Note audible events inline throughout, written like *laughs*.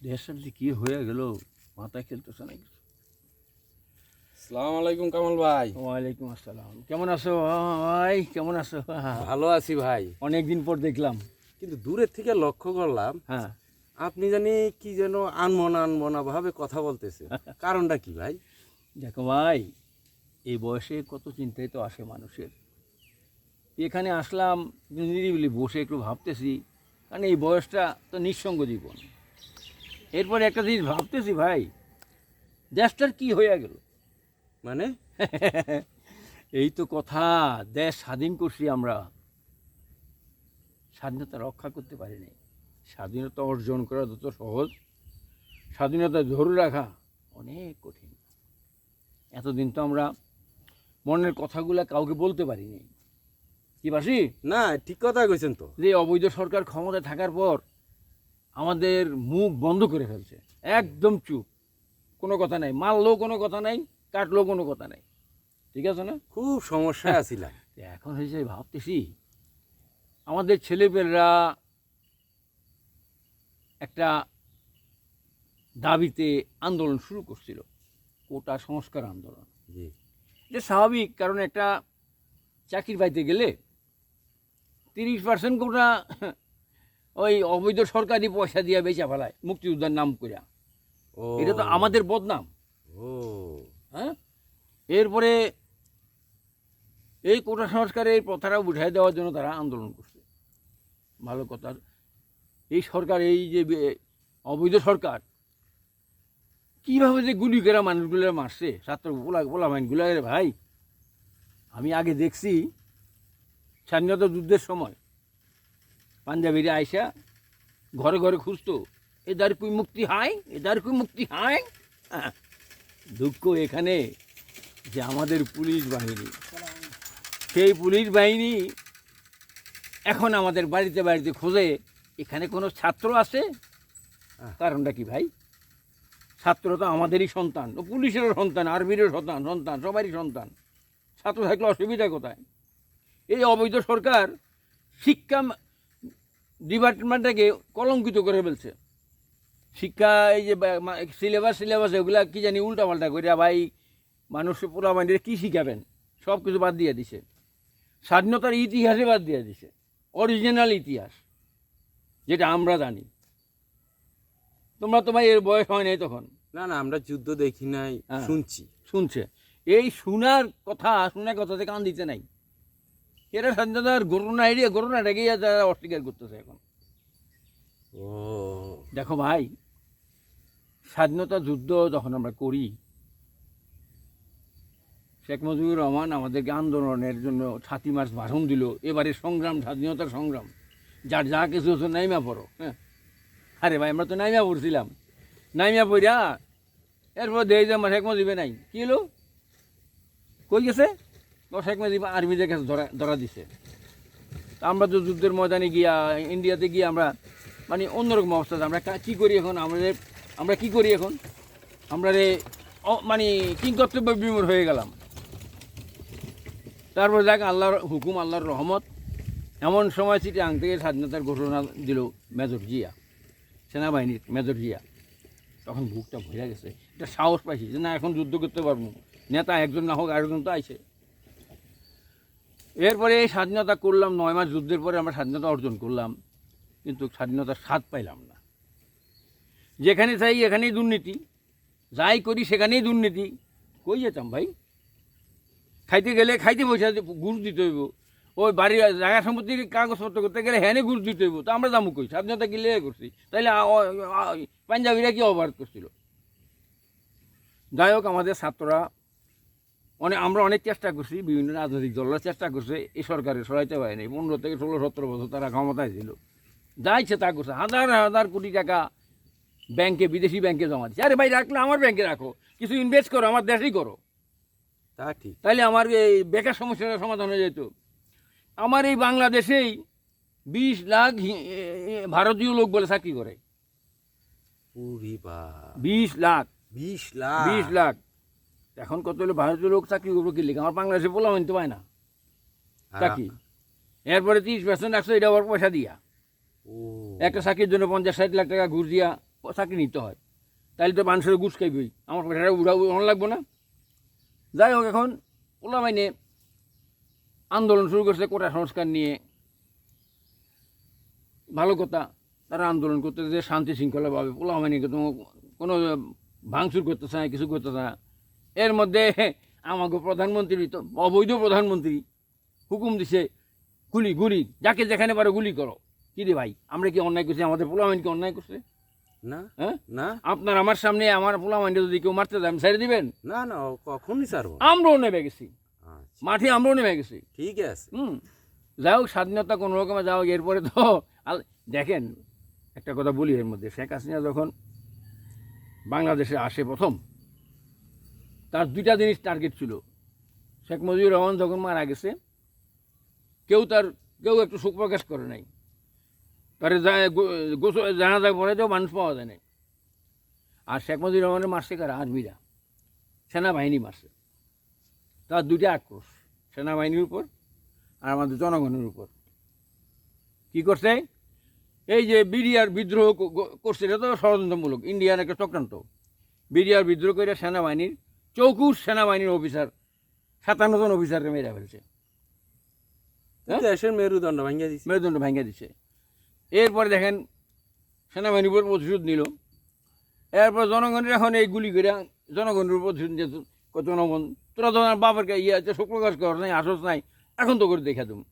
দেশের যে কী হয়ে গেল? মাথায় খেলতেছে না কিছু সালাম আলাইকুম কামাল ভাই। ওয়ালাইকুম আসসালাম। কেমন আছো? ভাই কেমন আছো? ভালো আছি ভাই। অনেক দিন পর দেখলাম। কিন্তু দূরের থেকে লক্ষ্য করলাম হ্যাঁ। আপনি জানি কি যেন আনমনা আনমনা ভাবে কথা বলতেছে। *laughs* কারণটা কি ভাই? দেখো ভাই এই বয়সে কত চিন্তাই তো আসে মানুষের। এখানে আসলাম নিরিবিলি বসে একটু ভাবতেছি কারণ এই বয়সটা তো নিঃসঙ্গ জীবন। এরপরে একটা জিনিস ভাবতেছি ভাই দেশটার কি হয়ে গেল? মানে *laughs* এই তো কথা দেশ স্বাধীন করছি আমরা। স্বাধীনতা রক্ষা করতে পারিনি স্বাধীনতা অর্জন করা যত সহজ স্বাধীনতা ধরে রাখা অনেক কঠিন। এতদিন তো আমরা মনের কথাগুলো কাউকে বলতে পারিনি কি বাসি? না ঠিক কথা কইছেন তো। যে অবৈধ সরকার ক্ষমতায় থাকার পর আমাদের মুখ বন্ধ করে ফেলছে। একদম চুপ। কোনো কথা নাই। মারলেও কোনো কথা নাই কাটলেও কোনো কথা নাই। ঠিক আছে না? খুব সমস্যায় আছিলাম। এখন হয়েছে ভাবতেছি আমাদের ছেলেপেলেরা একটা দাবিতে আন্দোলন শুরু করছিল। কোটা সংস্কার আন্দোলন। জি। এটা স্বাভাবিক কারণ একটা চাকরি পাইতে গেলে তিরিশ পার্সেন্ট কোটা ওই অবৈধ সরকারি পয়সা দিয়ে বেচা ফেলায় মুক্তিযোদ্ধার নাম করিয়া এটা তো আমাদের বদনাম। ও। হ্যাঁ? এরপরে এই কোটা সংস্কারের এই প্রথাটা উঠাই দেওয়ার জন্য তারা আন্দোলন করছে। ভালো কথা। এই সরকার এই যে অবৈধ সরকার কীভাবে যে গুলি করে মানুষগুলো মারছে? ছাত্র পোলা পোলা মাইনগুলো ভাই আমি আগে দেখছি স্বাধীনতা যুদ্ধের সময়। পাঞ্জাবিরা আইসা ঘরে ঘরে খুঁজতো এদার কুই মুক্তি হায়? এদার কুই মুক্তি হায়? হ্যাঁ দুঃখ এখানে যে আমাদের পুলিশ বাহিনী। সেই পুলিশ বাহিনী এখন আমাদের বাড়িতে বাড়িতে খোঁজে এখানে কোনো ছাত্র আছে? কারণটা কি ভাই? ছাত্র তো আমাদেরই সন্তান ও পুলিশেরও সন্তান আর্মিরও সন্তান সন্তান সবারই সন্তান। ছাত্র থাকলে অসুবিধা কোথায়? এই অবৈধ সরকার শিক্ষা ডিপার্টমেন্টটাকে কলঙ্কিত করে ফেলছে। শিক্ষা এই যে সিলেবাস সিলেবাস ওগুলা কি জানি উল্টাপাল্টা করিয়া ভাই মানুষ পোলা মাইন্ডের কী শিখাবেন? সব কিছু বাদ দিয়ে দিছে। স্বাধীনতার ইতিহাসে বাদ দিয়ে দিছে। অরিজিনাল ইতিহাস যেটা আমরা জানি। তোমরা তো ভাই এর বয়স হয় নাই তখন। না না আমরা যুদ্ধ দেখি নাই হ্যাঁ। শুনছি। শুনছে। এই শোনার কথা শোনার কথাতে কান দিতে নাই। এরা স্বাধীনতার ঘটনা এড়িয়ে ঘটনাটাকেই তারা অস্বীকার করতেছে এখন। ও। দেখো ভাই স্বাধীনতা যুদ্ধ যখন আমরা করি শেখ মুজিবুর রহমান আমাদেরকে আন্দোলনের জন্য ছাতি মাস ভাষণ দিল এবারে সংগ্রাম স্বাধীনতার সংগ্রাম। যার যা কিছু হচ্ছে নাইমা পড়ো হ্যাঁ? আরে ভাই আমরা তো নাইমা পড়ছিলাম। নাইমা পড়িয়া এরপর দেই যে আমার শেখ মুজিবে নাই। কি হলো? কই গেছে? ও শেখ মুজিব আর্মিদের কাছে ধরা ধরা দিছে। আমরা তো যুদ্ধের ময়দানে গিয়া, ইন্ডিয়াতে গিয়ে আমরা মানে অন্যরকম অবস্থা আমরা কা- কি করি এখন? আমাদের, আমরা কি করি এখন? আমরা রে মানে কিংকর্তব্য বিমূর হয়ে গেলাম। তারপর দেখ আল্লাহর হুকুম, আল্লাহর রহমত। এমন সময় চিটাং থেকে স্বাধীনতার ঘোষণা দিল মেজর জিয়া, সেনাবাহিনীর মেজর জিয়া। তখন বুকটা ভরে গেছে। এটা সাহস পাইছি যে না, এখন যুদ্ধ করতে পারব। নেতা একজন না হোক, আরেকজন তো আইছে। এরপরে এই স্বাধীনতা করলাম, নয় মাস যুদ্ধের পরে আমরা স্বাধীনতা অর্জন করলাম, কিন্তু স্বাধীনতার স্বাদ পাইলাম না। যেখানে চাই এখানেই দুর্নীতি, যাই করি সেখানেই দুর্নীতি। কই যেতাম ভাই? খাইতে গেলে খাইতে পয়সা ঘুষ দিতে হইব। ওই বাড়ির জায়গা সম্পত্তির কাগজপত্র করতে গেলে হ্যানে ঘুষ দিতে হইব। তো আমরা দামও কই? স্বাধীনতা লেগে করছি? তাইলে পাঞ্জাবিরা কি অপরাধ করছিল? যাই হোক, আমাদের ছাত্ররা অনেক আমরা অনেক চেষ্টা করছি বিভিন্ন রাজনৈতিক দলরা চেষ্টা করছে এই সরকারের সরাইতে পারেনি পনেরো থেকে ষোলো সতেরো বছর তারা ক্ষমতায় ছিল। যা ইচ্ছে তা করছে। হাজার হাজার কোটি টাকা ব্যাংকে বিদেশি ব্যাংকে জমা দিচ্ছে। আরে ভাই রাখলে আমার ব্যাংকে রাখো। কিছু ইনভেস্ট করো আমার দেশেই করো। তা ঠিক। তাহলে আমার এই বেকার সমস্যাটা সমাধান হয়ে যেত। আমার এই বাংলাদেশেই বিশ লাখ ভারতীয় লোক বলে চাকরি করে। বিশ লাখ। বিশ লাখ। বিশ লাখ। এখন কত হলো ভারতীয় লোক চাকরি করব কি লিখে আমার বাংলাদেশে পোলা মানতে পায় না। আর- চাকরি। এরপরে তিরিশ পার্সেন্ট একশো এটা আবার পয়সা দিয়া। একটা চাকরির জন্য পঞ্চাশ ষাট লাখ টাকা ঘুষ দিয়া চাকরি নিতে হয়। তাহলে তো মানুষের ঘুষ খাইবই। আমার পেশাটা উড়া অন লাগবো না। যাই হোক এখন ওলা মাইনে আন্দোলন শুরু করছে কোটা সংস্কার নিয়ে। ভালো কথা তারা আন্দোলন করতে যে শান্তি শৃঙ্খলাভাবে। পোলা মাইনে কোনো কোনো ভাঙচুর করতেছে না কিছু করতেছে না। এর মধ্যে আমাকে প্রধানমন্ত্রী তো অবৈধ প্রধানমন্ত্রী হুকুম দিছে গুলি গুলি যাকে যেখানে পারো গুলি করো। কি রে ভাই আমরা কি অন্যায় করছি? আমাদের পোলামাইন কি অন্যায় করছে? না হ্যাঁ? না। আপনার আমার সামনে আমার পোলামাইনটা যদি কেউ মারতে যায় ছেড়ে দিবেন? না না কখনই ছাড়বো। আমরাও নেমে গেছি। আচ্ছা, মাঠে আমরাও নেমে গেছি। ঠিক আছে। হুম। যাই হোক স্বাধীনতা কোনো রকমে যাও এরপরে তো দেখেন একটা কথা বলি এর মধ্যে। শেখ হাসিনা যখন বাংলাদেশে আসে প্রথম তার দুইটা জিনিস টার্গেট ছিল। শেখ মুজিবুর রহমান যখন মারা গেছে, কেউ তার, কেউ একটু সুখ প্রকাশ করে নাই। তার জানা যায় পরে তো মানুষ পাওয়া যায় নাই। আর শেখ মুজিবুর রহমানের মারছে কারা? আর্মিরা। সেনাবাহিনী মারছে। তার দুইটা আক্রোশ, সেনাবাহিনীর উপর আর আমাদের জনগণের উপর। কি করছে? এই যে বিডিআর বিদ্রোহ করছে, এটা তো ষড়যন্ত্রমূলক। ইন্ডিয়ান একটা চক্রান্ত। বিডিআর বিদ্রোহ করে সেনাবাহিনীর চৌকুশ সেনাবাহিনীর অফিসার সাতান্ন জন অফিসারকে মেরে ফেলছে। হ্যাঁ? দেশের মেরুদণ্ড ভাঙিয়ে দিচ্ছে মেরুদণ্ড ভেঙে দিচ্ছে এরপরে দেখেন সেনাবাহিনীর উপর প্রতিশোধ নিল। এরপর জনগণের এখন এই গুলি করে জনগণের উপর প্রতিশোধ নিয়ে কত জনগণ? তোরা তো আমার বাবার ইয়ে আছে শোকপ্রকাশ কর নাই আসস নাই। এখন তো করে দেখা তুমি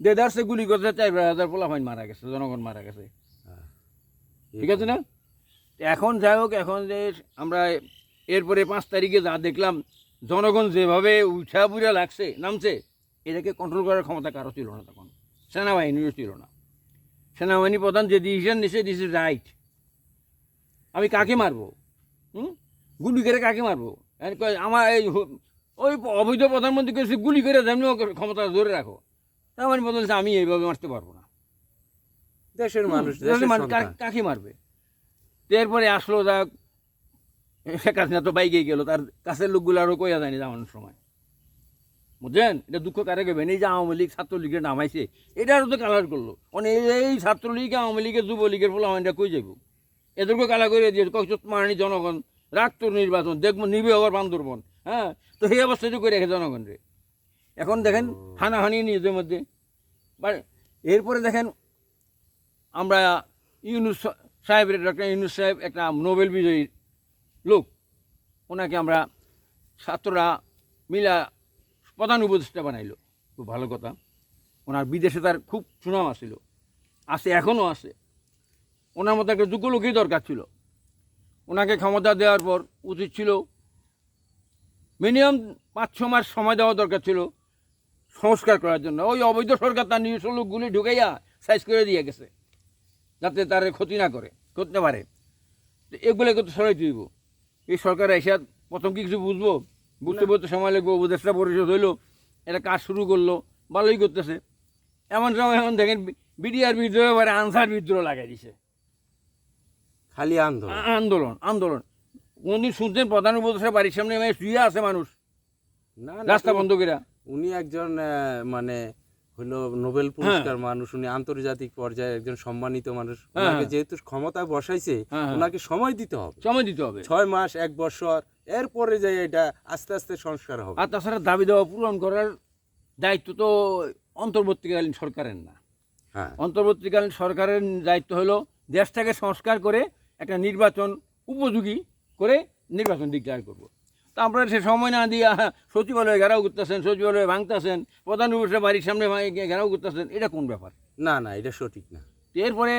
দেদারসে গুলি করতে চার হাজার পোলাফাইন মারা গেছে জনগণ মারা গেছে। ঠিক আছে না? এখন যাই হোক এখন যে আমরা এরপরে পাঁচ তারিখে যা দেখলাম জনগণ যেভাবে উঠা বুড়া লাগছে নামছে এটাকে কন্ট্রোল করার ক্ষমতা কারও ছিল না তখন। সেনাবাহিনীরও ছিল না। সেনাবাহিনী প্রধান যে ডিসিশন নিছে দিস ইজ রাইট আমি কাকে মারবো? হুম? গুলি করে কাকে মারবো? আর আমার এই ওই অবৈধ প্রধানমন্ত্রী কেছে গুলি করে যেমনি ক্ষমতা ধরে রাখো। তার মানে বলছে আমি এইভাবে মারতে পারব না। দেশের মানুষ দেশের মানুষ কাকে মারবে? এরপরে আসলো যা হাসিনা তো বাইকে গেল, তার কাছের লোকগুলো আরও কইয়া যায়নি যাওয়ানোর সময়। বুঝলেন এটা দুঃখ কারে গেবেন এই যে আওয়ামী লীগ ছাত্রলীগের নামাইছে এটা আরও তো কালার করল। মানে এই- ছাত্রলীগ, আওয়ামী লীগের যুবলীগের ফলে আমাদের কই যাইব? এদেরকে কালা করে দিয়ে কইছত মারানি জনগণ রাখতো নির্বাচন দেখব নিবে আবার বান্দরবন হ্যাঁ? তো সেই অবস্থায় তো করে রেখে জনগণ রে। এখন দেখেন, হানাহানি নিজেদের মধ্যে। বা এরপরে দেখেন, আমরা ইউনুস সাহেবের, ডক্টর ইউনুস সাহেব একটা নোবেল বিজয়ী লোক, ওনাকে আমরা ছাত্ররা মিলা প্রধান উপদেষ্টা বানাইলো। খুব ভালো কথা। ওনার বিদেশে তার খুব সুনাম আসছিল আছে এখনও আছে। ওনার মতো একটা যোগ্য লোকই দরকার ছিল। ওনাকে ক্ষমতা দেওয়ার পর উচিত ছিল মিনিমাম পাঁচ ছ মাস সময় দেওয়া দরকার ছিল সংস্কার করার জন্য। ওই অবৈধ সরকার তার নিজস্ব লোকগুলি ঢুকাইয়া সাইজ করে দিয়ে গেছে। যাতে তার ক্ষতি না করে, করতে পারে। এগুলো কিন্তু সরাই দিব এই সরকার এসে প্রথম কি কিছু বুঝব? বুঝতে বুঝতে সময় লাগবে উপদেষ্টা পরিষদ হইল এটা কাজ শুরু করল ভালোই করতেছে। এমন সময় এখন দেখেন বিডিআর বিদ্রোহ এবারে আনসার বিদ্রোহ লাগাই দিছে। খালি আন্দোলন। আন্দোলন আন্দোলন। কোনদিন শুনছেন প্রধান উপদেষ্টা বাড়ির সামনে মানে শুয়ে আছে মানুষ? রাস্তা বন্ধ করে উনি একজন মানে হলো নোবেল পুরস্কার মানুষ উনি আন্তর্জাতিক পর্যায়ে একজন সম্মানিত মানুষ। হ্যাঁ, ওনাকে হ্যাঁ। যেহেতু ক্ষমতায় বসাইছে হ্যাঁ, হ্যাঁ। ওনাকে সময় দিতে হবে। সময় দিতে হবে। ছয় মাস এক বছর এরপরে যাই এটা আস্তে আস্তে সংস্কার হবে। আর তাছাড়া দাবি দেওয়া পূরণ করার দায়িত্ব তো অন্তর্বর্তীকালীন সরকারের না। হ্যাঁ। অন্তর্বর্তীকালীন সরকারের দায়িত্ব হলো দেশটাকে সংস্কার করে একটা নির্বাচন উপযোগী করে নির্বাচন ডিক্লেয়ার করব। তা আপনারা সে সময় না দিয়ে সচিবালয়ে ঘেরাও করতেছেন সচিবালয়ে ভাঙতেছেন প্রধান উপদেষ্টা বাড়ির সামনে ঘেরাও করতেছেন এটা কোন ব্যাপার? না না এটা সঠিক না। এরপরে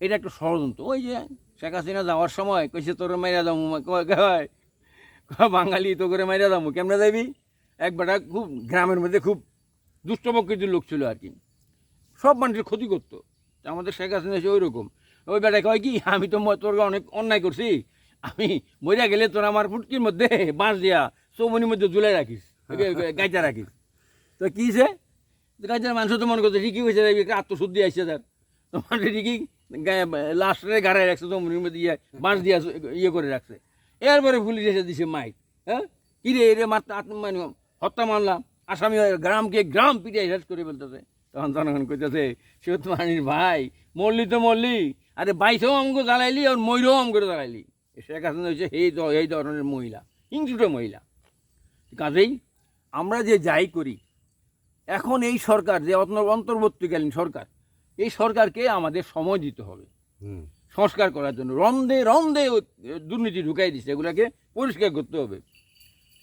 এটা একটা ষড়যন্ত্র। ওই যে শেখ হাসিনা যাওয়ার সময় কইছে তোর মাইরা কয় কয় বাঙালি তো করে মাইরা দামু কেমনে যাবি এক বেটা খুব গ্রামের মধ্যে খুব দুষ্ট প্রকৃতির লোক ছিল আর কি। সব মানুষের ক্ষতি করতো। আমাদের শেখ হাসিনা সে ওই রকম ওই বেটা কয় কি আমি তো তোর অনেক অন্যায় করছি আমি মরিয়া গেলে তোর আমার ফুটকির মধ্যে বাঁশ দিয়া চৌমনির মধ্যে ঝুলাই রাখিস গাইতে রাখিস। তো কী সে গাইতে মানুষ তো মনে করছে ঠিকই হয়েছে আত্মশুদ্ধি আসছে তার। তোমার ঠিকই লাস্টে গাড়ায় রাখছে, চৌমনির মধ্যে ইয়ে বাঁশ দিয়া ইয়ে করে রাখছে। এরপরে পুলিশ এসে দিছে মাইক হ্যাঁ? কী রে রে মাত্র আত্ম মানে হত্যা মানলাম আসামি গ্রামকে গ্রাম পিটিয়ে শেষ করে ফেলতেছে। তখন জনগণ কইতেছে সত্যমানির ভাই, মরলি তো মরলি, আরে বাইশেও আমাকে জ্বালাইলি আর ময়ূরও আমাকে জ্বালাইলি। শেখ হাসিনা হচ্ছে এই এই ধরনের মহিলা হিংসুটে মহিলা। কাজেই আমরা যে যাই করি এখন এই সরকার যে অন্ত- অন্তর্বর্তীকালীন সরকার এই সরকারকে আমাদের সময় দিতে হবে। সংস্কার করার জন্য। রন্ধে রন্ধে দুর্নীতি ঢুকাই দিচ্ছে এগুলাকে পরিষ্কার করতে হবে।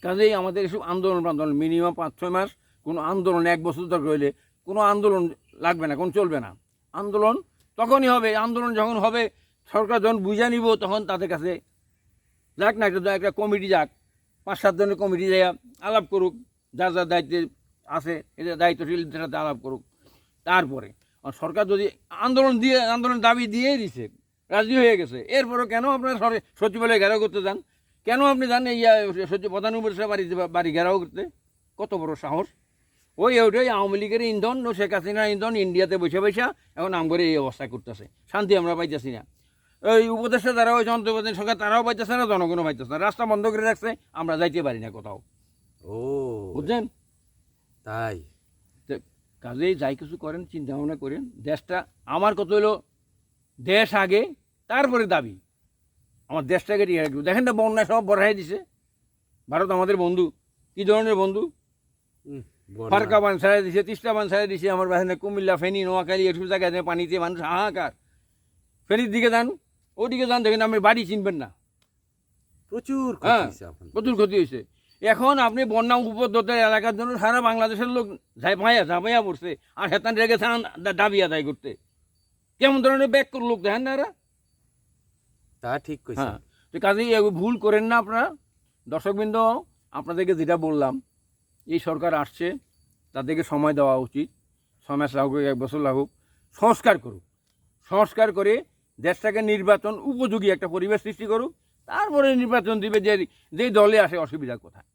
কাজেই আমাদের এসব আন্দোলন আন্দোলন মিনিমাম পাঁচ ছয় মাস কোনো আন্দোলন এক বছর দরকার হইলে কোনো আন্দোলন লাগবে না কোনো চলবে না। আন্দোলন তখনই হবে আন্দোলন যখন হবে সরকার যখন বুঝে নিব, তখন তাদের কাছে যাক না, একটা একটা কমিটি যাক, পাঁচ সাত জনের কমিটি যায় আলাপ করুক, যার যার দায়িত্বে আছে এটা দায়িত্বশীলদের সাথে আলাপ করুক। তারপরে সরকার যদি আন্দোলন দিয়ে আন্দোলন দাবি দিয়েই দিছে, রাজি হয়ে গেছে, এরপরও কেন আপনার সচিবালয়ে ঘেরাও করতে যান? কেন আপনি যান এই সচিব, প্রধান উপদেষ্টা বাড়ি বাড়ি ঘেরাও করতে? কত বড় সাহস। ওই, ওইটাই আওয়ামী লীগের ইন্ধন শেখ হাসিনার ইন্ধন, ইন্ডিয়াতে বসে বসে এখন আম করে এই অবস্থা করতেছে। শান্তি আমরা পাইতেছি না। ওই উপদেষ্টা যারা ওই যন্ত্রপাতি সরকার তারাও পাইতেছে না জনগণও পাইতেছে না। রাস্তা বন্ধ করে রাখছে আমরা যাইতে পারি না কোথাও। ও। বুঝছেন? তাই? কাজেই যাই কিছু করেন চিন্তা ভাবনা করেন। দেশটা আমার কত হলো দেশ আগে তারপরে দাবি। আমার দেশটাকে টিকে রাখবে। দেখেন না বন্যা সব বড়াই দিছে। ভারত আমাদের বন্ধু। কি ধরনের বন্ধু। ফারকা বান ছাড়াই দিছে তিস্তা বান ছাড়াই দিছে। আমার বাসনে কুমিল্লা ফেনী নোয়াখালী এসব জায়গায় পানিতে মানুষ হাহাকার। ফেনীর দিকে যান। ওদিকে যান দেখেন আপনি বাড়ি চিনবেন না। প্রচুর হ্যাঁ। প্রচুর ক্ষতি হয়েছে। এখন আপনি বন্যা উপদ্রুত এলাকার জন্য সারা বাংলাদেশের লোক ঝাঁপাইয়া ঝাঁপাইয়া পড়ছে। আর হেতান রেগে থান দাবি আদায় করতে। কেমন ধরনের ব্যাক করে লোক দেখেন না এরা? তা ঠিক হ্যাঁ তো কাজেই ভুল করেন না আপনারা। দর্শকবৃন্দ আপনাদেরকে যেটা বললাম এই সরকার আসছে তাদেরকে সময় দেওয়া উচিত। ছয় মাস লাগুক এক বছর লাগুক। সংস্কার করুক। সংস্কার করে দেশটাকে নির্বাচন উপযোগী একটা পরিবেশ সৃষ্টি করুক তারপরে নির্বাচন দিবে যে যেই দলে আসে অসুবিধা কোথায়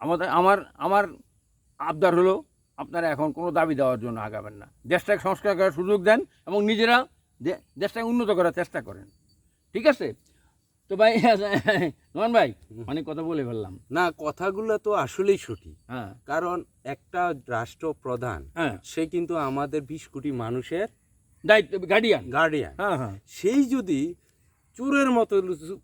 আমাদের আমার আমার আবদার হলো আপনারা এখন কোনো দাবি দেওয়ার জন্য আগাবেন না। দেশটাকে সংস্কার করার সুযোগ দেন এবং নিজেরা দেশটাকে উন্নত করার চেষ্টা করেন। ঠিক আছে? তো ভাই *laughs* নোমান ভাই অনেক কথা বলে ফেললাম। না কথাগুলো তো আসলেই সঠিক। হ্যাঁ। কারণ একটা রাষ্ট্রপ্রধান হ্যাঁ। সে কিন্তু আমাদের বিশ কোটি মানুষের দায়িত্ব গার্ডিয়ান গার্ডিয়ান হ্যাঁ হ্যাঁ। সেই যদি চোরের মতো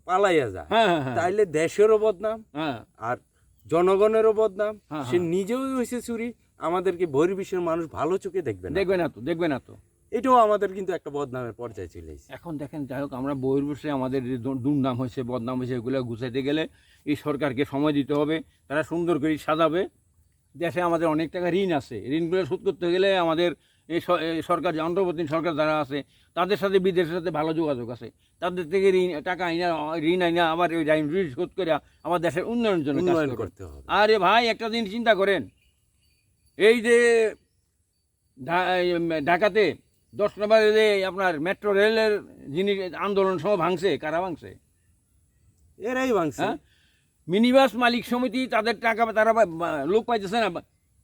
পালাইয়া যায় হ্যাঁ হ্যাঁ তাইলে দেশেরও বদনাম হ্যাঁ। আর জনগণেরও বদনাম। সে। নিজেও হয়েছে চুরি আমাদেরকে বহির্বিশ্বের মানুষ ভালো চোখে দেখবে না। দেখবে না তো দেখবে না তো। এটাও আমাদের কিন্তু একটা বদনামের পর্যায়ে চলে এসেছে। এখন দেখেন যাই হোক আমরা বসে আমাদের যে দুর্নাম হয়েছে বদনাম হয়েছে এগুলো গুছাইতে গেলে এই সরকারকে সময় দিতে হবে তারা সুন্দর করে সাজাবে। দেশে আমাদের অনেক টাকা ঋণ আছে। ঋণগুলো শোধ করতে গেলে আমাদের এই সরকার যে অন্তর্বর্তী সরকার যারা আছে তাদের সাথে বিদেশের সাথে ভালো যোগাযোগ আছে। তাদের থেকে ঋণ টাকা আইনা ঋণ আইনা আবার ওই ঋণ শোধ করে আমার দেশের উন্নয়নের জন্য উন্নয়ন করতে হবে। আরে ভাই একটা দিন চিন্তা করেন। এই যে ঢাকাতে দশ নম্বরে যে আপনার মেট্রো রেলের জিনিস আন্দোলন সহ ভাঙছে কারা ভাঙছে? এরাই ভাঙছে। হ্যাঁ? মিনিবাস মালিক সমিতি তাদের টাকা তারা লোক পাইতেছে না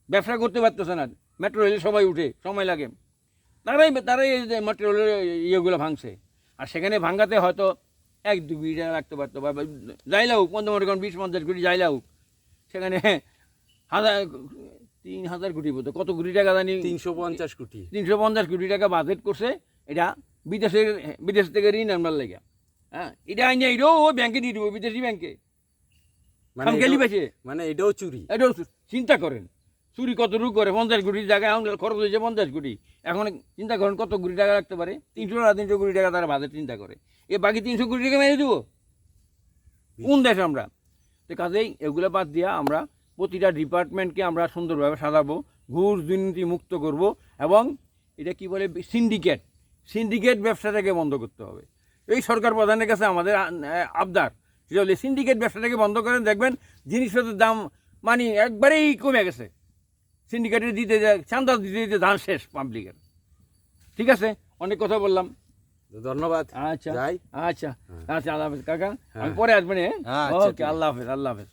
ব্যবসা করতে পারতেছে না। মেট্রো রেলে সবাই উঠে সময় লাগে। তারাই তারাই এই যে মেট্রো রেলের ইয়েগুলো ভাঙছে। আর সেখানে ভাঙাতে হয়তো এক দু কোটি টাকা লাগতে পারতো বা বা যাই লাগুক পঞ্চাশ মনে করেন বিশ পঞ্চাশ কোটি যাই লাগুক সেখানে হাজার তিন হাজার কোটি মতো কত কোটি টাকা জানি। তিনশো পঞ্চাশ কোটি। তিনশো পঞ্চাশ কোটি টাকা বাজেট করছে এটা বিদেশের বিদেশ থেকে ঋণ আনবার লেগে। হ্যাঁ এটা আইনে এটাও ও ব্যাংকে দিয়ে দিব বিদেশি ব্যাংকে মানে মানে এটাও চুরি। এটাও চিন্তা করেন। চুরি কত রূপ করে, পঞ্চাশ কোটি জায়গায় এখন খরচ হয়েছে পঞ্চাশ কোটি। এখন চিন্তা করেন কত কোটি টাকা রাখতে পারে? তিনশো না তিনশো কোটি টাকা তারা বাজেট চিন্তা করে। এ বাকি তিনশো কোটি টাকা মেরে দেবো? কোন দেশ আমরা? তো কাজেই এগুলো বাদ দিয়া আমরা প্রতিটা ডিপার্টমেন্টকে আমরা সুন্দরভাবে সাজাবো, ঘুষ দুর্নীতি মুক্ত করব এবং এটা কি বলে সিন্ডিকেট সিন্ডিকেট ব্যবসাটাকে বন্ধ করতে হবে। এই সরকার প্রধানের কাছে আমাদের আবদার। সেটা হলে সিন্ডিকেট ব্যবসাটাকে বন্ধ করেন, দেখবেন জিনিসপত্রের দাম মানে একবারেই কমে গেছে। সিন্ডিকেটের দিতে যায় চান্দা দিতে দিতে ধান শেষ পাবলিকের। ঠিক আছে? অনেক কথা বললাম। ধন্যবাদ। আচ্ছা। আচ্ছা। আচ্ছা আল্লাহ হাফেজ। কাকা আমি হ্যাঁ। পরে আসবেন হ্যাঁ আচ্ছা, ওকে আল্লাহ হাফেজ আল্লাহ হাফেজ।